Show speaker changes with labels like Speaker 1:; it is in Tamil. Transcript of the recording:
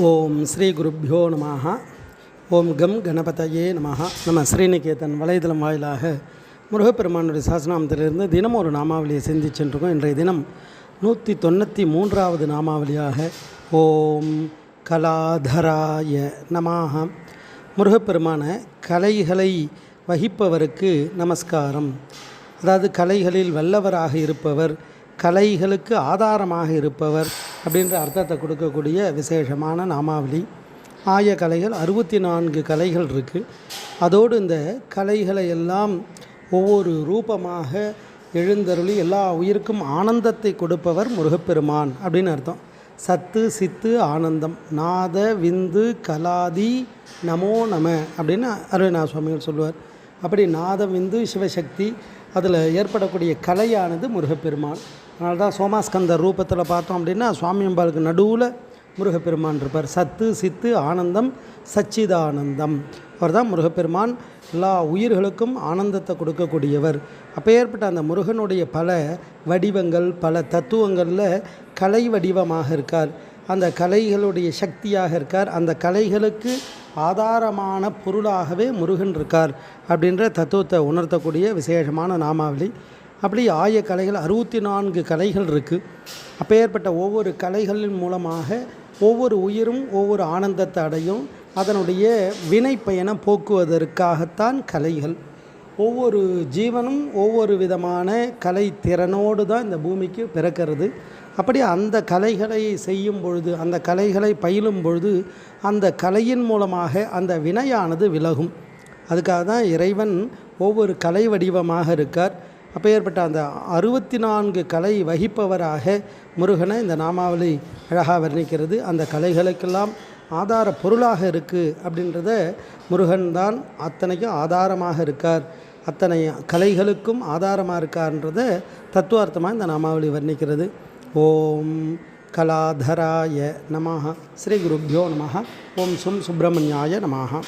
Speaker 1: ஓம் ஸ்ரீ குருப்யோ நமஹ. ஓம் கம் கணபதையே நமஹ. நம்ம ஸ்ரீநிகேதன் வலைதளம் வாயிலாக முருகப்பெருமானுடைய சாசனாமத்திலிருந்து தினம் ஒரு நாமாவளியை சிந்திச்சென்றிருக்கோம் இன்றைய தினம் நூற்றி தொண்ணூற்றி மூன்றாவது நாமாவளியாக ஓம் கலாதராய நமாக முருகப்பெருமான கலைகளை வகிப்பவருக்கு நமஸ்காரம். அதாவது கலைகளில் வல்லவராக இருப்பவர் கலைகளுக்கு ஆதாரமாக இருப்பவர் அப்படின்ற அர்த்தத்தை கொடுக்கக்கூடிய விசேஷமான நாமாவளி. ஆய கலைகள் அறுபத்தி நான்கு கலைகள் இருக்குது அதோடு இந்த கலைகளை எல்லாம் ஒவ்வொரு ரூபமாக எழுந்தருளி எல்லா உயிருக்கும் ஆனந்தத்தை கொடுப்பவர் முருகப்பெருமான் அப்படின்னு அர்த்தம். சத்து சித்து ஆனந்தம். நாத விந்து கலாதி நமோ நம அப்படின்னு அருணா சுவாமிகள் சொல்லுவார். அப்படி நாத விந்து சிவசக்தி அதில் ஏற்படக்கூடிய கலையானது முருகப்பெருமான். அதனால தான் சோமாஸ்கந்த ரூபத்தில் பார்த்தோம் அப்படின்னா சுவாமி அம்பாளுக்கு நடுவில் முருகப்பெருமான் இருப்பார். சத்து சித்து ஆனந்தம் சச்சிதானந்தம். அவர் தான் முருகப்பெருமான். எல்லா உயிர்களுக்கும் ஆனந்தத்தை கொடுக்கக்கூடியவர். அப்போ ஏற்பட்ட அந்த முருகனுடைய பல வடிவங்கள் பல தத்துவங்களில் கலை வடிவமாக இருக்கார். அந்த கலைகளுடைய சக்தியாக இருக்கார். அந்த கலைகளுக்கு ஆதாரமான பொருளாகவே முருகன் இருக்கார் அப்படின்ற தத்துவத்தை உணர்த்தக்கூடிய விசேஷமான நாமாவளி. அப்படி ஆய கலைகள் அறுபத்தி நான்கு கலைகள் இருக்குது அப்பேற்பட்ட ஒவ்வொரு கலைகளின் மூலமாக ஒவ்வொரு உயிரும் ஒவ்வொரு ஆனந்தத்தை அடையும். அதனுடைய வினை பயணம் போக்குவதற்காகத்தான் கலைகள். ஒவ்வொரு ஜீவனும் ஒவ்வொரு விதமான கலை திறனோடு தான் இந்த பூமிக்கு பிறக்கிறது. அப்படி அந்த கலைகளை செய்யும் பொழுது அந்த கலைகளை பயிலும் பொழுது அந்த கலையின் மூலமாக அந்த வினையானது விலகும். அதுக்காக தான் இறைவன் ஒவ்வொரு கலை வடிவமாக இருக்கார். அப்போ ஏற்பட்ட அந்த அறுபத்தி நான்கு கலை வகிப்பவராக முருகனை இந்த நாமாவளி அழகாக வர்ணிக்கிறது. அந்த கலைகளுக்கெல்லாம் ஆதார பொருளாக இருக்குது அப்படின்றத முருகன் தான் அத்தனைக்கும் ஆதாரமாக இருக்கார். அத்தனை கலைகளுக்கும் ஆதாரமாக இருக்கார்ன்றத தத்துவார்த்தமாக இந்த நாமாவளி வர்ணிக்கிறது. ஓம் கலாதராய நமஹ. ஸ்ரீ குருப்பியோ நமஹ. ஓம் சும் சுப்பிரமணியாய நமஹ.